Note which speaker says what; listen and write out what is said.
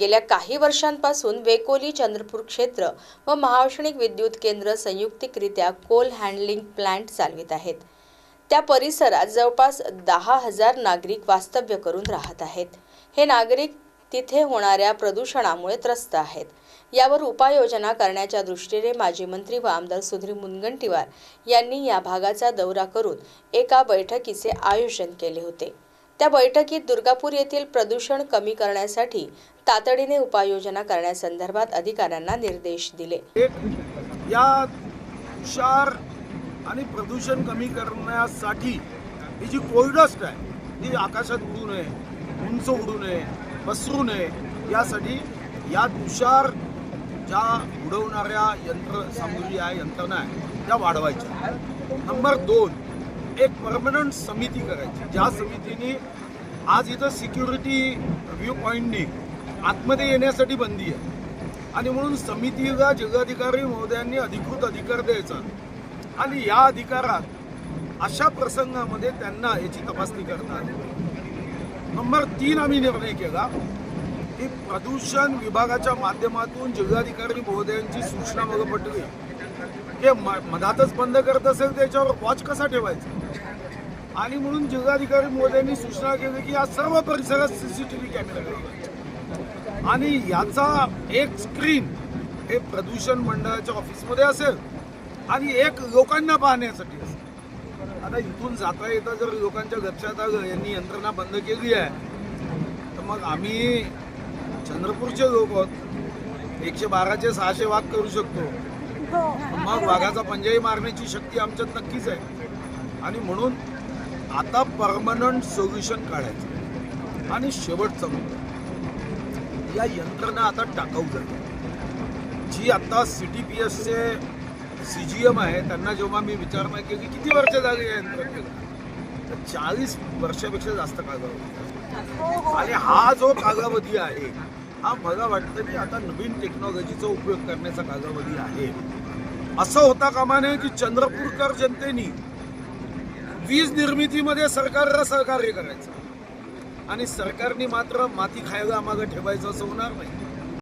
Speaker 1: गेल्या काही वर्षांपासून वेकोली चंद्रपूर क्षेत्र व महाऔष्णिक विद्युत केंद्र संयुक्तिकरित्या कोल हँडलिंग प्लांट चालवित आहेत. त्या परिसरात जवळपास दहा हजार नागरिक वास्तव्य करून राहत आहेत. हे नागरिक तिथे होणाऱ्या प्रदूषणामुळे त्रस्त आहेत. यावर उपाययोजना करण्याच्या दृष्टीने माजी मंत्री व आमदार सुधीर मुनगंटीवार यांनी या भागाचा दौरा करून एका बैठकीचे आयोजन केले होते. त्या बैठकीत दुर्गापूर येथील प्रदूषण कमी करण्यासाठी तातडीने उपाययोजना करण्यासंदर्भात अधिकाऱ्यांना निर्देश दिले.
Speaker 2: या तुषार आणि प्रदूषण कमी करण्यासाठी ही जी कोल्डस्ट आहे ती आकाशात उडू नये उंच उडू नये पसरू नये यासाठी या तुषार ज्या उडवणाऱ्या यंत्रसामुग्री आहे यंत्रणा आहे त्या वाढवायच्या. नंबर दोन एक परमनंट समिती करायची. ज्या समितीने आज इथं सिक्युरिटी व्ह्यू पॉईंटनी आतमध्ये येण्यासाठी बंदी आहे. आणि म्हणून समितीला जिल्हाधिकारी महोदयांनी अधिकृत अधिकार द्यायचा. आणि या अधिकारात अशा प्रसंगामध्ये त्यांना याची तपासणी करता आली नंबर तीन आम्ही निर्णय केला की प्रदूषण विभागाच्या माध्यमातून जिल्हाधिकारी महोदयांची सूचना मग पटली की म- मधातच बंद करत असेल त्याच्यावर वॉच कसा ठेवायचा? आणि म्हणून जिल्हाधिकारी महोदयांनी सूचना केली की या सर्व परिसरात सीसीटीव्ही कॅमेरा लावायचे आणि याचा एक स्क्रीन हे प्रदूषण मंडळाच्या ऑफिसमध्ये असेल आणि एक लोकांना पाहण्यासाठी असेल. आता इथून जाता येता जर लोकांच्या लक्षात आलं यांनी यंत्रणा बंद केली आहे तर मग आम्ही चंद्रपूरचे लोक आहोत. एकशे बाराचे सहाशे वाघ करू शकतो. मग वाघाचा पंजाही मारण्याची शक्ती आमच्यात नक्कीच आहे. आणि म्हणून आता परमनंट सोल्युशन काढायचं. आणि शेवटचं मुद्दा या यंत्रणा आता टाकाऊ झाली जी आता सी टी पी एसचे सी जी एम आहे त्यांना जेव्हा मी विचारणा केली किती वर्ष झाली या यंत्रणेला? तर चाळीस वर्षापेक्षा जास्त कालावधी. आणि हा जो कालावधी आहे हा मला वाटतं की आता नवीन टेक्नॉलॉजीचा उपयोग करण्याचा कालावधी आहे. असं होता कामा नये की चंद्रपूरकर जनतेनी वीज निर्मितीमध्ये सरकारला सहकार्य करायचं. आणि सरकारने मात्र माती खायला आम्हाला ठेवायचं असं होणार नाही.